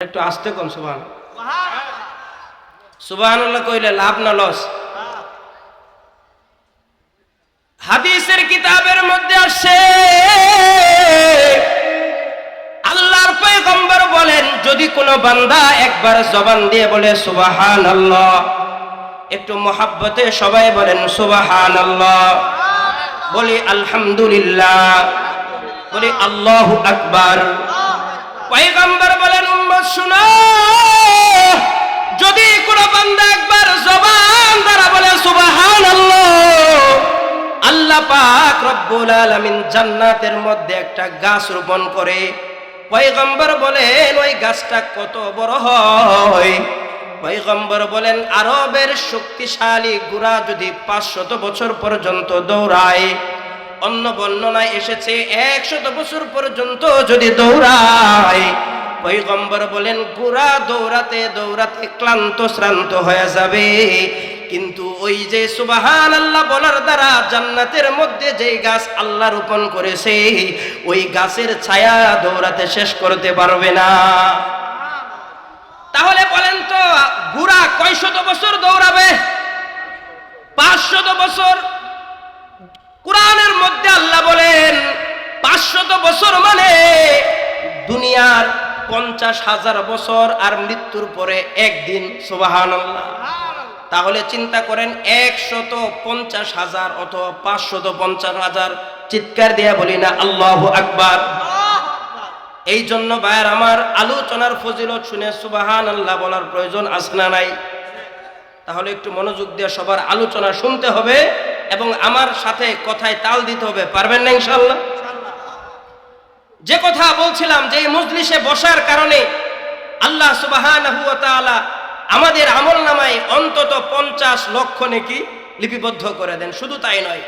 একটু আসতে কম সুবাহ সুবাহ কইলে লাভ না লস? হাদিসের কিতাবের মধ্যে আসছে আল্লাহর পয়গম্বর বলেন, যদি কোনো বান্দা একবার জবান দিয়ে বলে সুবাহান আল্লাহ একটু মহাব্বতে সবাই বলেন সুবাহান আল্লাহ বলি আলহামদুলিল্লাহ, বলি আল্লাহু আকবার পয়গম্বর বলেন, উম্মত শুনো। যদি কোনো বান্দা একবার জবান দ্বারা বলে সুবাহান আল্লাহ পাক রব্বুল আলামিন জান্নাতের মধ্যে একটা গাছ রোপণ করে। পয়গম্বর বলেন, ওই গাছটা কত বড় হয়? পয়গম্বর বলেন, আরবের শক্তিশালী গুড়া যদি পাঁচশত বছর পর্যন্ত দৌড়ায় অন্য বর্ণনায় এসেছে, একশত বছর পর্যন্ত যদি দৌড়ায় পৈগম্বর বলেন গুড়া দৌড়াতে দৌড়াতে ক্লান্ত শ্রান্ত হয়ে যাবে। কিন্তু ওই যে সুবাহান আল্লাহ বলার দ্বারা জান্নাতের মধ্যে যে গাছ আল্লাহ রোপণ করেছে, ওই গাছের ছায়া দৌড়াতে শেষ করতে পারবে না। তাহলে বলেন তো, বুড়া কয়শত বছর দৌড়াবে? পাঁচশত বছর? কোরআনের মধ্যে আল্লাহ বলেন, পাঁচশত বছর মানে দুনিয়ার পঞ্চাশ হাজার বছর আর মৃত্যুর পরে একদিন সুবাহান তাহলে চিন্তা করেন, একশত পঞ্চাশ হাজার অথবা পাঁচশত পঞ্চাশ হাজার, চিৎকার দিয়া বলি না, আল্লাহ আকবার। এই জন্য ভাইয়ার আমার আলোচনার ফজিলত শুনে সুবাহান আল্লাহ বলার প্রয়োজন আছে না নাই? তাহলে একটু মনোযোগ দিয়ে সবার আলোচনা শুনতে হবে। এবং আমার সাথে কথায় তাল দিতে হবে, পারবেন না ইনশাল্লাহ যে কথা বলছিলাম যে মজলিসে বসার কারণে আল্লাহ সুবাহান আমাদের আমল নামায় অন্তত পঞ্চাশ লক্ষ নাকি লিপিবদ্ধ করে দেন, শুধু তাই নয়।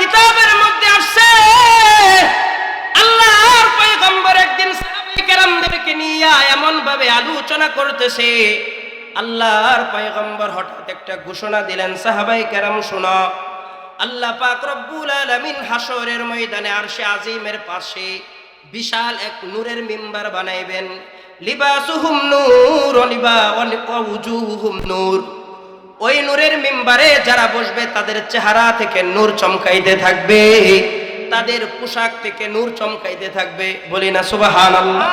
কিতাবের মধ্যে আসছে একদিন নিয়ে আলোচনা করতেছে আল্লাহর পয়গম্বর হঠাৎ একটা ঘোষণা দিলেন, সাহাবাই কেরাম, শোনো, আল্লাহ পাক রব্বুল আলামিন হাসরের ময়দানে আরশে আজিমের পাশে বিশাল এক নূরের মিম্বার বানাইবেন। লিবাসুহুম নূর, লিবা ওয়াজুহুম নূর। ওই নূরের মিম্বারে যারা বসবে, তাদের চেহারা থেকে নূর চমকাইতে থাকবে, তাদের পোশাক থেকে নূর চমকাইতে থাকবে। বলি না, সুবহানাল্লাহ।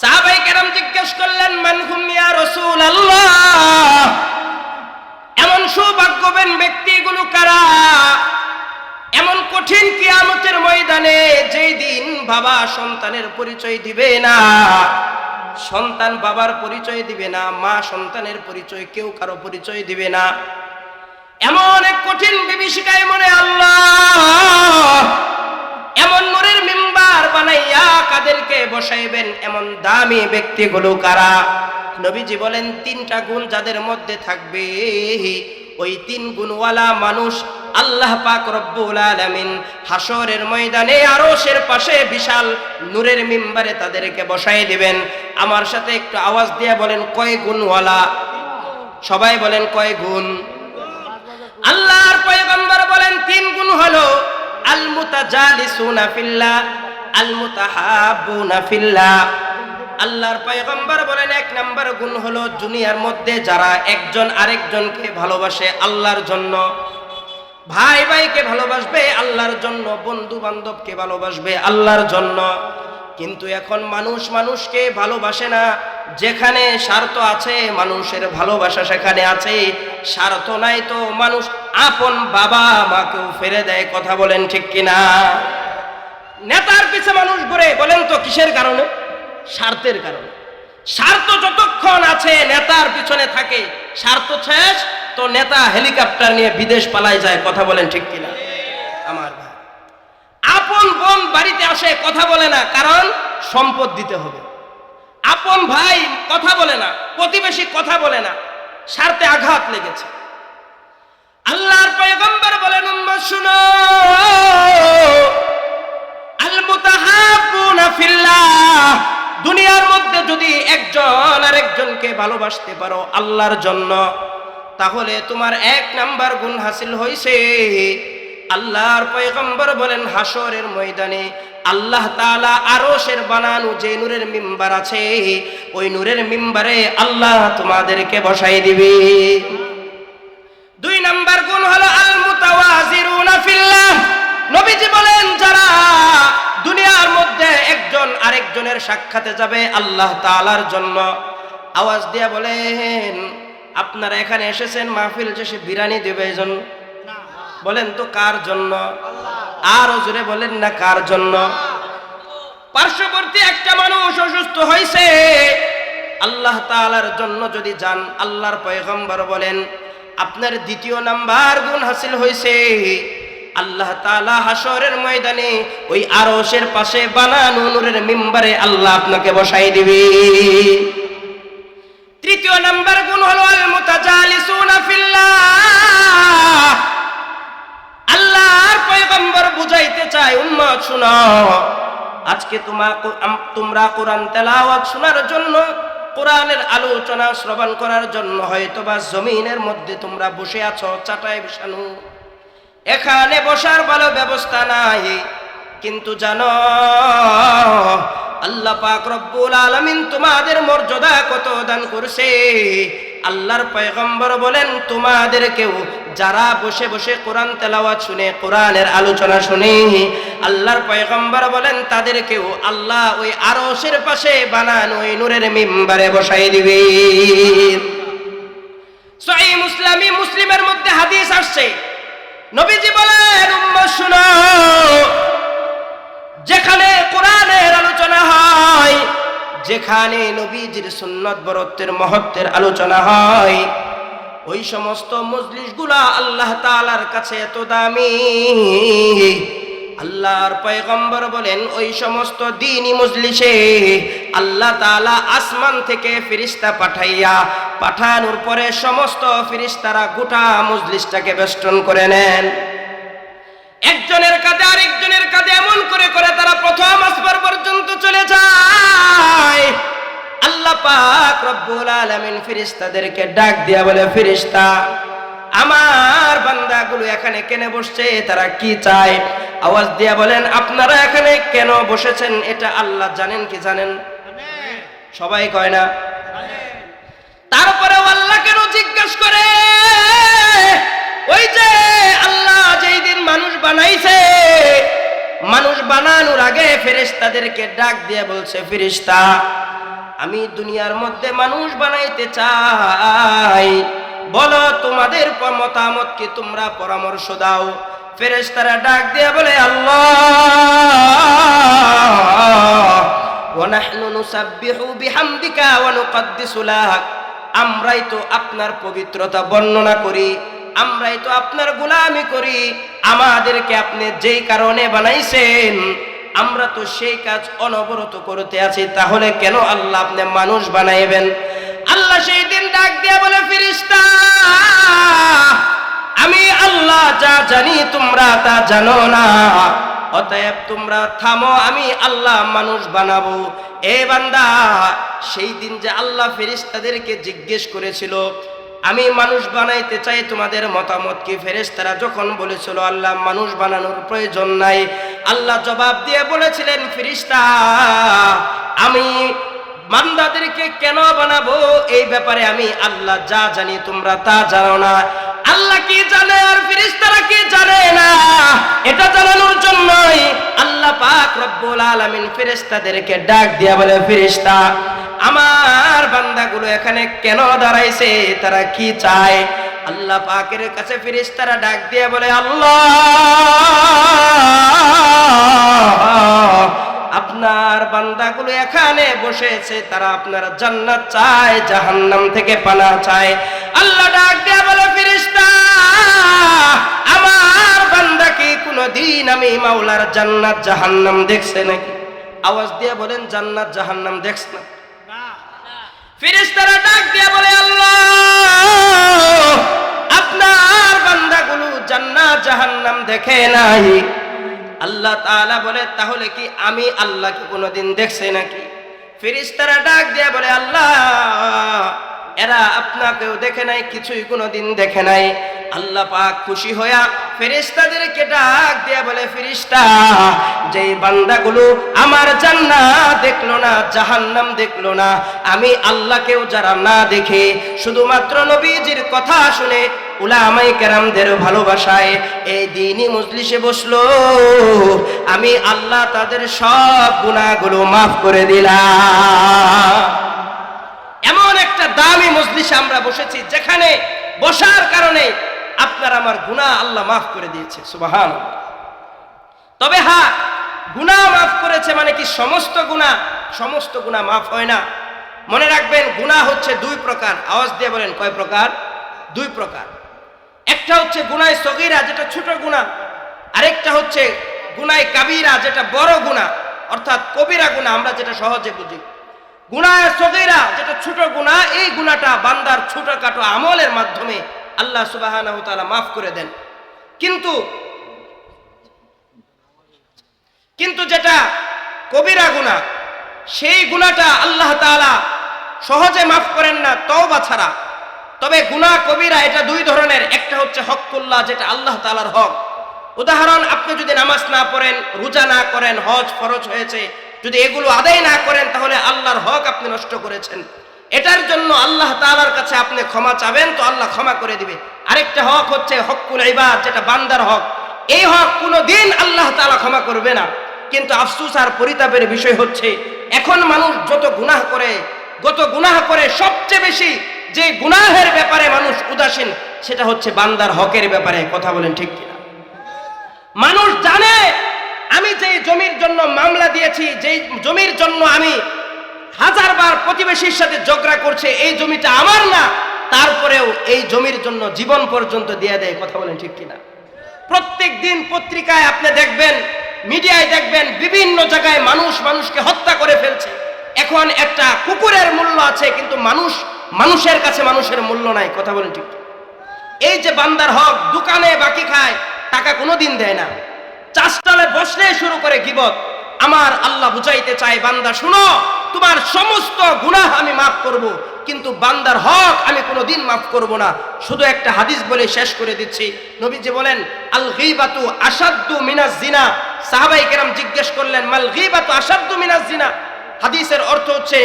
সাহাবাই কেরাম জিজ্ঞেস করলেন মানহুম ইয়া রসুল আল্লাহ এমন সৌভাগ্যবান ব্যক্তিগুলো কারা? এমন কঠিন কিয়ামতের ময়দানে যেই দিন বাবা সন্তানের পরিচয় দিবে না, সন্তান বাবার পরিচয় দিবে না, মা সন্তানের পরিচয়, কেউ কারও পরিচয় দিবে না। এমন এক কঠিন বিভীষিকায় মনে আল্লাহ এমন নূরের মিম্বার বানাইয়া কাদেরকে বসাইবেন এমন দামি ব্যক্তিগুলো কারা? নবীজি বলেন, তিনটা গুণ যাদের মধ্যে থাকবে, ওই তিন গুণওয়ালা মানুষ আল্লাহ পাক রব্বুল আলামিন হাসরের ময়দানে আরশের পাশে বিশাল নূরের মিম্বারে তাদেরকে বসাই দিবেন। আমার সাথে একটু আওয়াজ দিয়ে বলেন, কয় গুণওয়ালা? সবাই বলেন, কয় গুণ? আল্লাহর পয়গম্বর বলেন, তিন গুণ হলো আল মুতাজালিসুনা ফিল্লাহ আল মুতাহাবুনা ফিল্লাহ আল্লাহর পয়গম্বর বলেন, এক নাম্বার গুণ হলো দুনিয়ার মধ্যে যারা একজন আরেকজনকে ভালোবাসে আল্লাহর জন্য। ভাই ভাইকে ভালোবাসবে আল্লাহর জন্য বন্ধু বান্ধবকে ভালোবাসবে আল্লাহর জন্য। কিন্তু এখন মানুষ মানুষকে ভালোবাসে না। যেখানে স্বার্থ আছে, মানুষের ভালোবাসা সেখানে আছে। স্বার্থ নাই তো মানুষ আপন বাবা মাকেও ফেরে দেয়, কথা বলেন ঠিক কিনা? নেতার পিছে মানুষ ঘুরে, বলেন তো কিসের কারণে? স্বার্থের কারণে। স্বার্থ যতক্ষণ আছে, নেতার পিছনে থাকে। স্বার্থ শেষ, তো নেতা হেলিকপ্টার নিয়ে বিদেশ পালায় যায়, কথা বলেন ঠিক কিনা? আমার আপন বোন বাড়িতে আসে, কথা বলে না, কারণ সম্পদ দিতে হবে। আপন ভাই কথা বলে না, প্রতিবেশী কথা বলে না, স্বার্থে আঘাত লেগেছে। আল্লাহর পয়গম্বর বলেন উম্মত শুনো আল মুতাহাব্বুনা ফিল্লাহ। দুনিয়ার মধ্যে যদি একজন আরেকজনকে ভালোবাসতে পারো আল্লাহর জন্য, তাহলে তোমার এক নাম্বার গুণ হাসিল হইছে। আল্লাহর পয়গম্বর বলেন হাসরের ময়দানে আল্লাহ তাআলা আরশের বানানো যে নূরের মিম্বার আছে, ওই নূরের মিম্বারে আল্লাহ তোমাদেরকে বসাই দিবে। দুই নাম্বার গুণ হলো আল মুতাওয়াজিরুনা ফিল্লাহ। নবীজি বলেন, যারা দুনিয়ার মধ্যে একজন আরেকজনের সাক্ষাতে যাবে আল্লাহ তাআলার জন্য, আওয়াজ দিয়ে বলেন, আপনারা এখানে এসেছেন মাহফিল শেষে বিরানি দেবে এজন? বলেন, তো কার জন্য? আর জোরে বলেন না কার জন্য? পার্শ্ববর্তী একটা মানুষ অসুস্থ হয়েছে আল্লাহ তাআলার জন্য যদি যান, আল্লাহর পয়গম্বর বলেন, আপনার দ্বিতীয় নাম্বার গুণ হাসিল হয়েছে আল্লাহ তাআলা হাসরের ময়দানে ওই আরশের পাশে বানানো নূরের মিম্বারে আল্লাহ আপনাকে বসাই দিবে। তৃতীয় নাম্বার গুণ হলো আল মুতাজালিসুনা আজকে তোমা তোমরা কোরআন তেলাওয়াত শোনার জন্য, কোরআনের আলোচনা শ্রবণ করার জন্য হয়তো বা জমিনের মধ্যে তোমরা বসে আছো, চাটায় বিছানো। এখানে বসার ভালো ব্যবস্থা নাই। কিন্তু জানো, আল্লাহ পাক রব্বুল আলামিন তোমাদের মর্যাদা কত দান করছে? আল্লাহর পয়গম্বর বলেন, তোমাদেরকেও যারা বসে বসে কোরআন তেলাওয়াত শুনে, কোরআনের আলোচনা শুনে, আল্লাহর পয়গম্বর বলেন, তাদেরকেও আল্লাহ ওই আরশের পাশে বানান, ওই নূরের মিম্বারে বসাই দিবে। সহি মুসলামি মুসলিমের মধ্যে হাদিস আসছে। নবীজি বলেন, উম্মত শুনো যেখানে নবীজির সুন্নত বরত্বের মহত্বের আলোচনা হয়, ওই সমস্ত মজলিসগুলা আল্লাহ তাআলার কাছে এত দামি। আল্লাহর পয়গম্বর বলেন, ওই সমস্ত দিনই মজলিসে আল্লাহ তাআলা আসমান থেকে ফিরিস্তা পাঠাইয়া, পাঠানোর পরে সমস্ত ফিরিস্তারা গোটা মজলিসটাকে বেষ্টন করে নেন। একজনের এমন করে প্রথম আসবার পর্যন্ত চলে যায়। আল্লাহ পাক রব্বুল আলামিন ফেরেশতাদেরকে ডাক দিয়া বলে, ফেরেশতা, আমার বান্দাগুলো এখানে কেন বসছে? তারা কি চায়? আওয়াজ দিয়া বলেন, আপনারা এখানে কেন বসেছেন? এটা আল্লাহ জানেন কি জানেন? সবাই কয় না। তারপরে আল্লাহ কেন জিজ্ঞেস করে? ওই যে আল্লাহ যেই দিন মানুষ বানাইছে মানুষ বানানোর আগে ফেরেশতাদেরকে ডাক দিয়ে বলছে, ফেরেশতা, আমি দুনিয়ার মধ্যে মানুষ বানাইতে চাই। বলো তোমাদের মতামত কি তোমরা পরামর্শ দাও। ফেরেশতারা ডাক দিয়ে বলে, আল্লাহ আমরাই তো আপনার পবিত্রতা বর্ণনা করি। আমরাই তো আপনার গোলামি করি। আমাদেরকে আপনি যেই কারণে বানাইছেন, আমরা তো সেই কাজ অনবরত করতে আছি, তাহলে কেন আল্লাহ আপনি মানুষ বানাইবেন? আল্লাহ সেই দিন ডাক দিয়া বলে ফিরিস্তা আমি আল্লাহ যা জানি তোমরা তা জানো না। অতএব তোমরা থামো, আমি আল্লাহ মানুষ বানাবো। এ বান্দা, সেই দিন যে আল্লাহ ফেরিস্তাদেরকে জিজ্ঞেস করেছিল আমি মানুষ বানাইতে চাই, তোমাদের মতামত কি? ফেরেশতারা যখন বলেছিল, আল্লাহ, মানুষ বানানোর প্রয়োজন নাই। আল্লাহ জবাব দিয়ে বলেছিলেন ফিরিস্তা আমি মান্দাদেরকে কেন বানাবো? এই ব্যাপারে আমি আল্লাহ যা জানি, তোমরা তা জানো না। আল্লাহ কি জানে আর কি জানে না? এটা জানানোর জন্যই আল্লাহ পাক রব্বুল ডাক দিয়া বলে আমার বান্দাগুলো এখানে কেন দাঁড়াইছে? তারা কি চায়? আল্লাহ পাকের কাছে ডাক দিয়া বলে, আল্লাহ, আপনার বান্দাগুলো এখানে বসেছে, তারা আপনার জান্নাত চায়, জাহান্নাম থেকে পানা চায়। আল্লাহ ডাক দেয়া বলে আমার বান্দা কি কোনদিন আমি মাওলার জান্নাত জাহান্নাম দেখছে নাকি? আওয়াজ দিয়ে বলেন, জান্নাত জাহান্নাম দেখছ না। ফিরিস্তারা ডাক দিয়ে বলে, আল্লাহ, আপনার বান্দাগুলো জান্নাত জাহান্নাম দেখে নাই। আল্লাহ তাআলা বলে, তাহলে কি আমি আল্লাহকে কোনোদিন দেখছে নাকি? ফিরিস্তারা ডাক দিয়ে বলে, আল্লাহ, এরা আপনাকেও দেখে নাই, কিছুই কোনোদিন দেখে নাই। আল্লাহ পাক খুশি হইয়া ফেরেশতাদেরকে ডাক দিয়া বলে, ফেরেশতা, যেই বান্দাগুলো আমার জান্নাত দেখল না, জাহান্নাম দেখল না, আমি আল্লাহকেও যারা না দেখে, শুধুমাত্র নবীজির কথা শুনে উলামাই কেরামদের ভালোবাসায় এই দিনই মজলিসে বসল, আমি আল্লাহ তাদের সব গুণাগুলো মাফ করে দিলাম। এমন একটা দামি মজলিসে আমরা বসেছি, যেখানে বসার কারণে আপনার আমার গুনাহ আল্লাহ মাফ করে দিয়েছে সুবাহান তবে হ্যাঁ গুনাহ মাফ করেছে মানে কি সমস্ত গুনাহ সমস্ত গুনাহ মাফ হয় না। মনে রাখবেন, গুনাহ হচ্ছে দুই প্রকার। আওয়াজ দিয়ে বলেন, কয় প্রকার? দুই প্রকার। একটা হচ্ছে গুনায় সগীরা, যেটা ছোট গুনাহ। আরেকটা হচ্ছে গুনায় কাবিরা, যেটা বড় গুনাহ। অর্থাৎ কবিরা গুনাহ, আমরা যেটা সহজে বুঝি। গুনায় সগীরা, যেটা ছোট গুনাহ, এই গুনাহটা বান্দার ছোটখাটো আমলের মাধ্যমে আল্লাহ তাআলা মাফ করে দেন। কিন্তু কিন্তু যেটা কবিরা গুনাহ, সেই গুনাহটা আল্লাহ তাআলা সহজে মাফ করেন না, তওবা ছাড়া। তবে গুনাহ কবিরা এটা দুই ধরনের, একটা হচ্ছে হকুল্লাহ যেটা আল্লাহ তালার হক। উদাহরণ, আপনি যদি নামাজ না পড়েন, রোজা না করেন, হজ ফরজ হয়েছে, যদি এগুলো আদায় না করেন, তাহলে আল্লাহর হক আপনি নষ্ট করেছেন। এটার জন্য আল্লাহ তালার কাছে আপনি ক্ষমা চাবেন, তো আল্লাহ ক্ষমা করে দিবে। আরেকটা হক হচ্ছে হকুল ইবাদ, যেটা বান্দার হক। এই হক কোনো দিন আল্লাহ তালা ক্ষমা করবে না। কিন্তু আফসুস আর পরিতাপের বিষয় হচ্ছে, এখন মানুষ যত গুনাহ করে, যত গুনাহ করে, সবচেয়ে বেশি যে গুনাহের ব্যাপারে মানুষ উদাসীন, সেটা হচ্ছে বান্দার হকের ব্যাপারে। কথা বলেন ঠিক কিনা? মানুষ জানে, আমি যেই জমির জন্য মামলা দিয়েছি, যেই জমির জন্য আমি হাজারবার প্রতিবেশীর সাথে ঝগড়া করছে, এই জমিটা আমার না। তারপরেও এই জমির জন্য জীবন পর্যন্ত দিয়ে দেয়, কথা বলেন ঠিক কিনা? প্রত্যেক দিন পত্রিকায় আপনি দেখবেন, মিডিয়ায় দেখবেন, বিভিন্ন জায়গায় মানুষ মানুষকে হত্যা করে ফেলছে। এখন একটা কুকুরের মূল্য আছে, কিন্তু মানুষ, মানুষের কাছে মানুষের মূল্য নাই, কথা বলেন ঠিক এই যে বান্দার হক, দোকানে বাকি খায়, টাকা কোনো দিন দেয় না। চাষটালে বসলে শুরু করে গিবত। আমার আল্লাহ বুঝাইতে চায়, বান্দা, শুনো তোমার সমস্ত গুনাহ আমি মাফ করব, কিন্তু বান্দার হক আমি কোনোদিন মাফ করব না। শুধু একটা হাদিস বলে শেষ করে দিচ্ছি। নবীজি বলেন, আল গীবাতু আসাদ্দু মিনাজ জিনা। সাহাবাই কেরাম জিজ্ঞেস করলেন, মাল গীবাতু আসাদ্দু মিনাজ জিনা? হাদিসের অর্থ হচ্ছে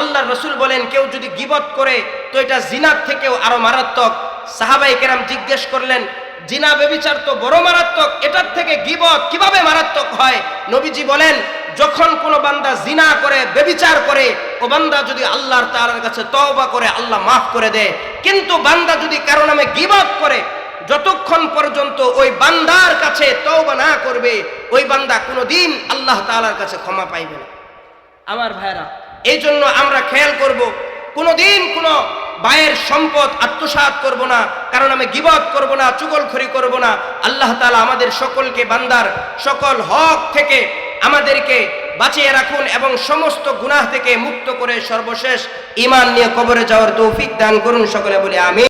আল্লাহ রসুল বলেন, কেউ যদি গিবত করে, তো এটা জিনার থেকেও আরও মারাত্মক। সাহাবাই কেরাম জিজ্ঞেস করলেন, জিনা বেবিচার তো বড় মারাত্মক, এটার থেকে গিবত কীভাবে মারাত্মক হয়? নবীজি বলেন যখন কোনো বান্দা জিনা করে, বেবিচার করে, ও বান্দা যদি আল্লাহর তাআলার কাছে তওবা করে, আল্লাহ মাফ করে দেয়। কিন্তু বান্দা যদি কারও নামে গিবত করে, যতক্ষণ পর্যন্ত ওই বান্দার কাছে তওবা না করবে, ওই বান্দা কোনোদিন আল্লাহ তালার কাছে ক্ষমা পাইবে না। আমার ভাইরা এই জন্য আমরা খেয়াল করব, কোনোদিন কোনো বায়ের সম্পদ আত্মসাৎ করব না কারণ আমি গিবত করব না, চুগলখড়ি করব না। আল্লাহ তালা আমাদের সকলকে বান্দার সকল হক থেকে আমাদেরকে বাঁচিয়ে রাখুন এবং সমস্ত গুনাহ থেকে মুক্ত করে সর্বশেষ ইমান নিয়ে কবরে যাওয়ার তৌফিক দান করুন। সকলে বলে আমি